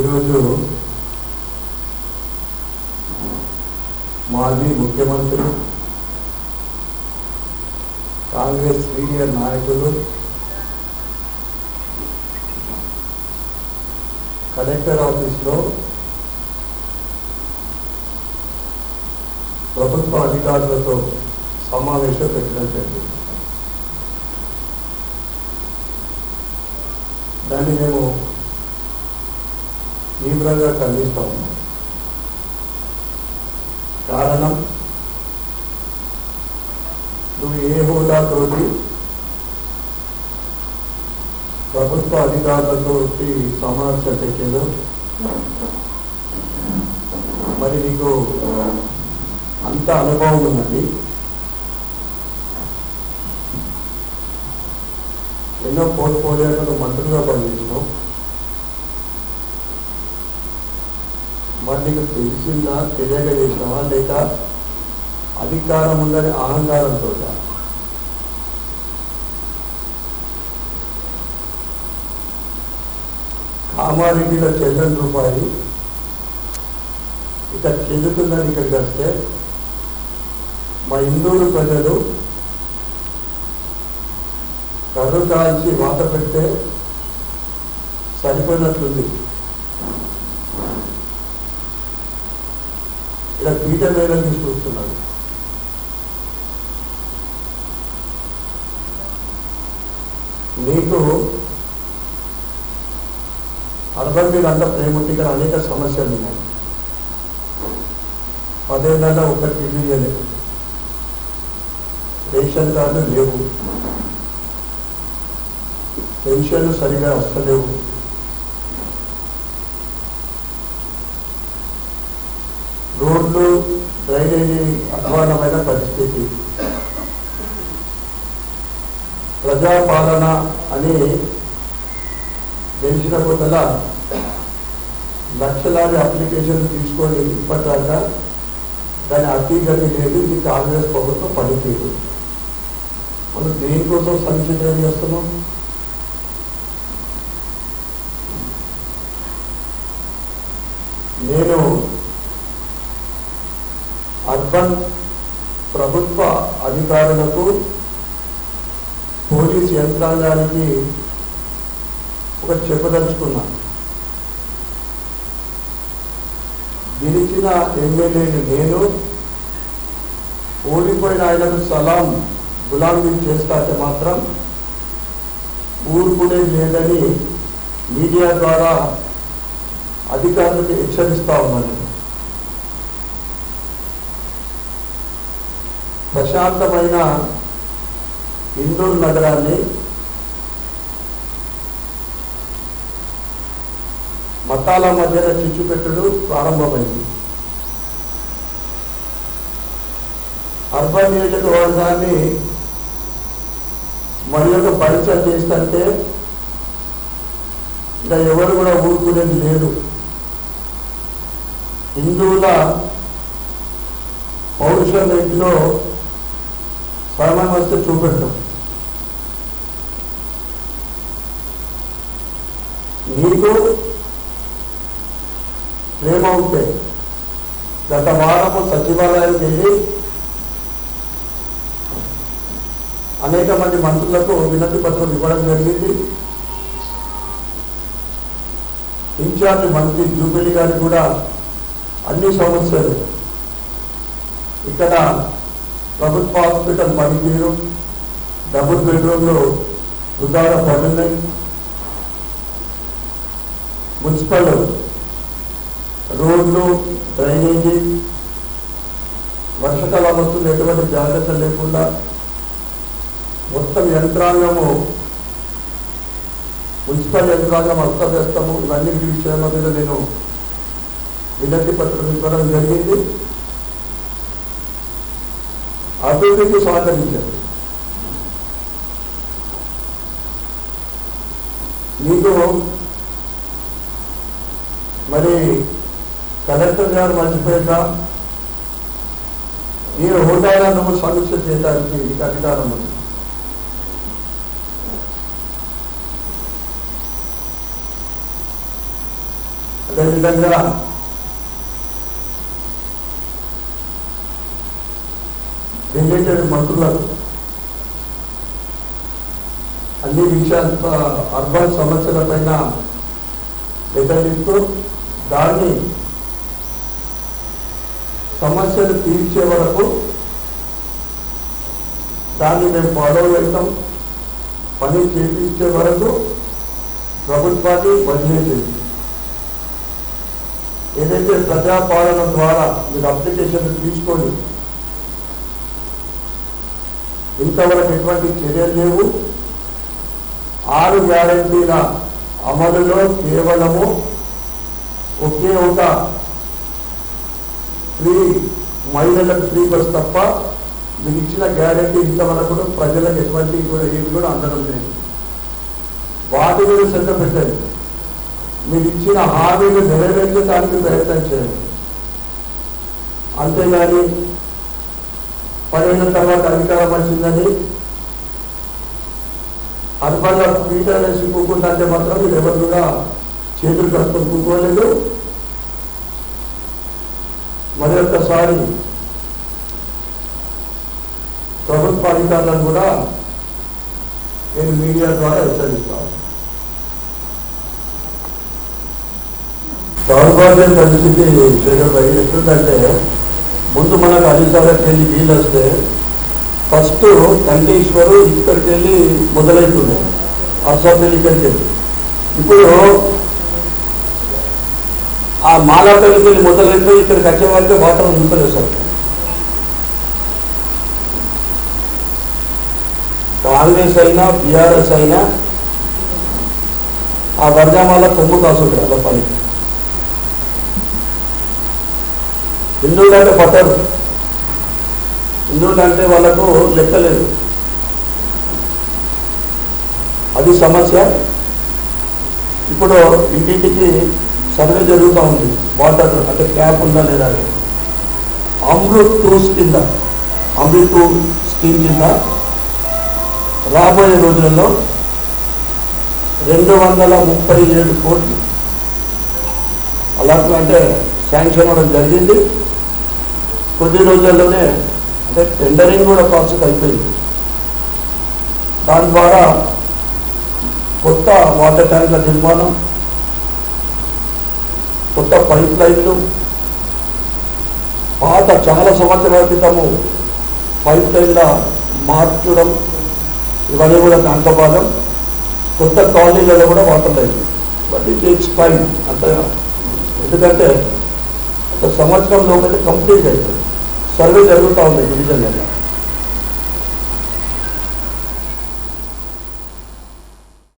ఈరోజు మాజీ ముఖ్యమంత్రి కాంగ్రెస్ సీనియర్ నాయకులు కలెక్టర్ ఆఫీస్లో ప్రభుత్వ అధికారులతో సమావేశం పెట్టడం జరిగింది. దాన్ని మేము తీవ్రంగా ఖండిస్తా ఉన్నాం కారణం నువ్వు ఏ హోదాతోటి ప్రభుత్వ అధికారులతో సమావేశం పెట్టిందో మరి నీకు అంత అనుభవం ఉన్నది? ఎన్నో పోర్ట్ఫోలియోలో మంత్రులుగా పనిచేసినావు. మరి నీకు తెలిసిందా తెలియక చేసినావా లేక అధికారం ఉందని అహంకారంతో? కామారెడ్డిలో చెల్లని రూపాయి ఇక్కడ చెందుతుందని ఇక్కడికి వస్తే మా హిందువులు ప్రజలు కర్రు కాల్చి వాత పెడితే సరిపోయినట్లుంది. ఇలా పీట వేయడానికి చూస్తున్నాడు. నీకు అర్బన్ మీద అంతా ప్రేమ ఉంటే ఇక్కడ అనేక సమస్యలు ఉన్నాయి. పదేళ్ళ ఒకటి టీవీ లేదు రేషన్ కార్డు లేవు. పెన్షన్లు సరిగా వస్తలేవు రోడ్లు డ్రైనేజీ అధ్వానమైన పరిస్థితి. ప్రజాపాలన అని తెలిసిన కొద్దల లక్షలాది అప్లికేషన్లు తీసుకోండి ఇప్పటిదాకా. దాని అతిగతి లేదు ఇది కాంగ్రెస్ ప్రభుత్వం పనితీరు మనం దేనికోసం సంక్షేమం చేస్తున్నాం? నేను అర్బన్ ప్రభుత్వ అధికారులకు పోలీస్ యంత్రాంగానికి ఒక చెప్పదలుచుకున్నా గెలిచిన ఎమ్మెల్యేని నేను ఓడిపోయిన ఆయనకు సలాం గులాబీ చేస్తాంటే మాత్రం ఊరుకునేది లేదని మీడియా ద్వారా అధికారులకు హెచ్చరిస్తా ఉన్నాను. ప్రశాంతమైన ఇండోర్ నగరాన్ని మతాల మధ్యన చిచ్చుపెట్టడం ప్రారంభమైంది. అర్బన్ నియోజకవర్గాన్ని మరి యొక్క పరిచయం చేస్తుంటే ఇంకా ఎవరు కూడా ఊరుకునేది లేదు. హిందువుల పౌరుషం ఇంటిలో స్వయం వస్తే చూపెడతాం. నీకు ప్రేమ ఉంటే గత వారపు సచివాలయానికి వెళ్ళి అనేక మంది మంత్రులకు వినతి పత్రం ఇవ్వడం జరిగింది. ఇన్ఛార్జ్ మంత్రి జూబిలి గారికి కూడా అన్ని సమస్యలు ఇక్కడ ప్రభుత్వ హాస్పిటల్ పనితీరు డబుల్ బెడ్రూమ్లు ఉదాహరణ పడున్నాయి మున్సిపల్ రోడ్లు డ్రైనేజీ వర్షకాలం వస్తుంది ఎటువంటి జాగ్రత్త లేకుండా మొత్తం యంత్రాంగము మున్సిపల్ యంత్రాంగం అస్తవ్యస్తము ఇవన్నీ విషయాల మీద నేను వినతి పత్రం ఇవ్వడం జరిగింది. అభివృద్ధికి సహకరించారు మీకు మరి కలెక్టర్ గారు మర్చిపోయాక మీరు హోదాలో సమీక్ష చేయడానికి మీకు అధికారం ఉంది. అదేవిధంగా రిలేటెడ్ మంత్రులకు? అన్ని విషయాలతో అర్బన్ సమస్యల పైన ఎదలిస్తూ దాన్ని సమస్యలు తీర్చే వరకు దాన్ని మేము ఫాలో చేస్తాం. పని చేపించే వరకు ప్రభుత్వాన్ని వదిలేసేది ఏదైతే ప్రజాపాలన ద్వారా మీరు అప్లికేషన్ తీసుకొని ఇంతవరకు ఎటువంటి చర్యలు లేవు. ఆరు గ్యారంటీల అమలులో కేవలము ఒకే ఒక ఫ్రీ మహిళలకు ఫ్రీ బస్ తప్ప మీరు ఇచ్చిన గ్యారంటీ ఇంతవరకు కూడా ప్రజలకు ఎటువంటి కూడా ఏమి కూడా అందడం లేదు. వాటి మీద శ్రద్ధ పెట్టండి. మీరు ఇచ్చిన హామీలు నెరవేర్చడానికి ప్రయత్నం చేయండి. అంతేగాని పదిహేను తర్వాత అధికారం వచ్చిందని అర్బన్లో పీటర్ వేసి కూకుంటా అంటే మాత్రం మీరు ఎవరు కూడా చేతులు కట్టుకొని కూకోలేదు మరి ఒక్కసారి ప్రభుత్వ అధికారులను కూడా నేను మీడియా ద్వారా హెచ్చరిస్తాను దౌర్భాగ్యం పరిస్థితి జగన్ ఎట్లుందంటే ముందు మనకు అధికారులకు వెళ్ళి వీలు వస్తే ఫస్ట్ కంటేశ్వరు ఇక్కడికి వెళ్ళి మొదలవుతుంది అర్సాపల్లి ఇక్కడికి వెళ్ళి. ఇప్పుడు ఆ మాలాపల్లికి వెళ్ళి మొదలైపోయి ఇక్కడికి వచ్చే వరకు వాటర్ ఉంటలేదు సార్. కాంగ్రెస్ అయినా బీఆర్ఎస్ అయినా ఆ వర్జామాల కొమ్ము కాసుడు అలా హిందువులు అంటే పట్టరు. హిందువులు అంటే వాళ్ళకు లెక్కలేదు. అది సమస్య. ఇప్పుడు ఇంటింటికి సర్వే జరుగుతూ ఉంది. వాటర్ అంటే క్యాప్ ఉందా లేదా అమృత్ టూస్ కింద అమృత్ టూ స్కీమ్ కింద రాబోయే రోజులలో రెండు వందల ముప్పై ఏడు కోట్లు అలాంటి అంటే శాంక్షన్ అవ్వడం జరిగింది. కొద్ది రోజుల్లోనే అంటే టెండరింగ్ కూడా ప్రాసెస్ అయిపోయింది. దాని ద్వారా కొత్త వాటర్ ట్యాంకుల నిర్మాణం కొత్త పైప్ లైన్లు పాత చాలా సంవత్సరాల క్రితము పైప్ లైన్ల మార్చడం ఇవన్నీ కూడా దాంట్లో భాగం కొత్త కాలనీలలో కూడా water line. But it takes time అంత ఎందుకంటే ఒక సంవత్సరం లోపల కంప్లీట్ అవుతుంది సర్వే జరుగుతూ ఉంది డివిజన్